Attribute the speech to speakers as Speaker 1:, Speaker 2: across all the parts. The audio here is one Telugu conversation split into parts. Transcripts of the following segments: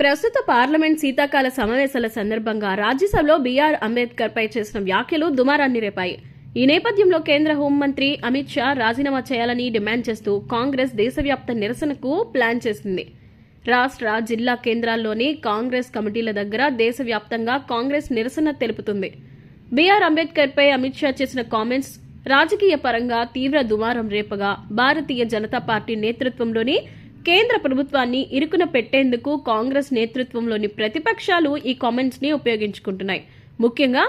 Speaker 1: ప్రస్తుత పార్లమెంట్ శీతాకాల సమావేశాల సందర్భంగా రాజ్యసభలో బీఆర్ అంబేద్కర్ పై చేసిన వ్యాఖ్యలు దుమారాన్ని రేపాయి. ఈ నేపథ్యంలో కేంద్ర హోంమంత్రి అమిత్ షా రాజీనామా చేయాలని డిమాండ్ చేస్తూ కాంగ్రెస్ దేశవ్యాప్త నిరసనకు ప్లాన్ చేసింది. రాష్ట్ర జిల్లా కేంద్రాల్లోని కాంగ్రెస్ కమిటీల దగ్గర దేశవ్యాప్తంగా కాంగ్రెస్ నిరసన తెలుపుతుంది. బీఆర్ అంబేద్కర్ పై అమిత్ షా చేసిన కామెంట్స్ రాజకీయ పరంగా తీవ్ర దుమారం రేపగా భారతీయ జనతా పార్టీ నేతృత్వంలోని కేంద్ర ప్రభుత్వాన్ని ఇరుకున పెట్టేందుకు కాంగ్రెస్ నేతృత్వంలోని ప్రతిపక్షాలు ఈ కామెంట్స్ని ఉపయోగించుకుంటున్నాయి. ముఖ్యంగా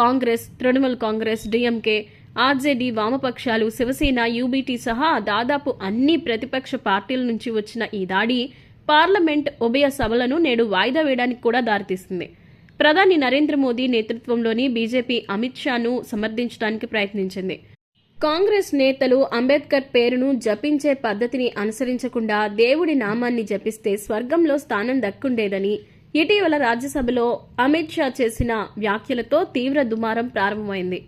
Speaker 1: Congress Trinamool Congress DMK RJD వామపక్షాలు శివసేన యూబీటీ సహా దాదాపు అన్ని ప్రతిపక్ష పార్టీల నుంచి వచ్చిన ఈ దాడి పార్లమెంట్ ఉభయ సభలను నేడు వాయిదా వేయడానికి కూడా దారితీస్తుంది ప్రధాని నరేంద్ర మోదీ నేతృత్వంలోని బీజేపీ అమిత్ షాను సమర్థించడానికి ప్రయత్నించింది. కాంగ్రెస్ నేతలు అంబేద్కర్ పేరును జపించే పద్ధతిని అనుసరించకుండా దేవుడి నామాన్ని జపిస్తే స్వర్గంలో స్థానం దక్కుండేదని ఇటీవల రాజ్యసభలో అమిత్ షా చేసిన వ్యాఖ్యలతో తీవ్ర దుమారం ప్రారంభమైంది.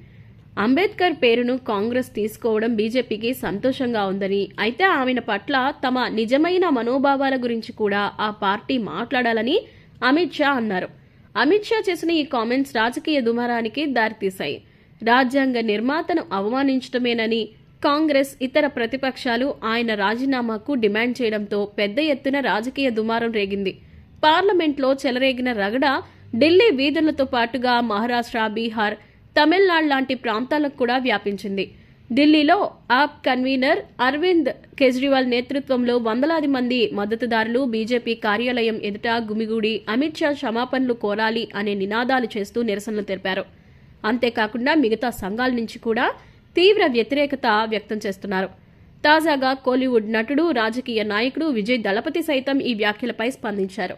Speaker 1: అంబేద్కర్ పేరును కాంగ్రెస్ తీసుకోవడం బీజేపీకి సంతోషంగా ఉందని అయితే ఆమెన పట్ల తమ నిజమైన మనోభావాల గురించి కూడా ఆ పార్టీ మాట్లాడాలని అమిత్ షా అన్నారు. అమిత్ షా చేసిన ఈ కామెంట్స్ రాజకీయ దుమారానికి దారితీశాయి. రాజ్యాంగ నిర్మాతను అవమానించడమేనని కాంగ్రెస్ ఇతర ప్రతిపక్షాలు ఆయన రాజీనామాకు డిమాండ్ చేయడంతో పెద్ద ఎత్తున రాజకీయ దుమారం రేగింది. పార్లమెంట్లో చెలరేగిన రగడ ఢిల్లీ వీధులతో పాటుగా మహారాష్ట్ర బీహార్ తమిళనాడు లాంటి ప్రాంతాలకు కూడా వ్యాపించింది. ఢిల్లీలో ఆప్ కన్వీనర్ అరవింద్ కేజ్రీవాల్ నేతృత్వంలో వందలాది మంది మద్దతుదారులు బీజేపీ కార్యాలయం ఎదుట గుమిగూడి అమిత్ షా క్షమాపణలు కోరాలి అనే నినాదాలు చేస్తూ నిరసనలు తెలిపారు. అంతేకాకుండా మిగతా సంఘాల నుంచి కూడా తీవ్ర వ్యతిరేకత వ్యక్తం చేస్తున్నారు. తాజాగా కోలీవుడ్ నటుడు రాజకీయ నాయకుడు విజయ్ దళపతి సైతం ఈ వ్యాఖ్యలపై స్పందించారు.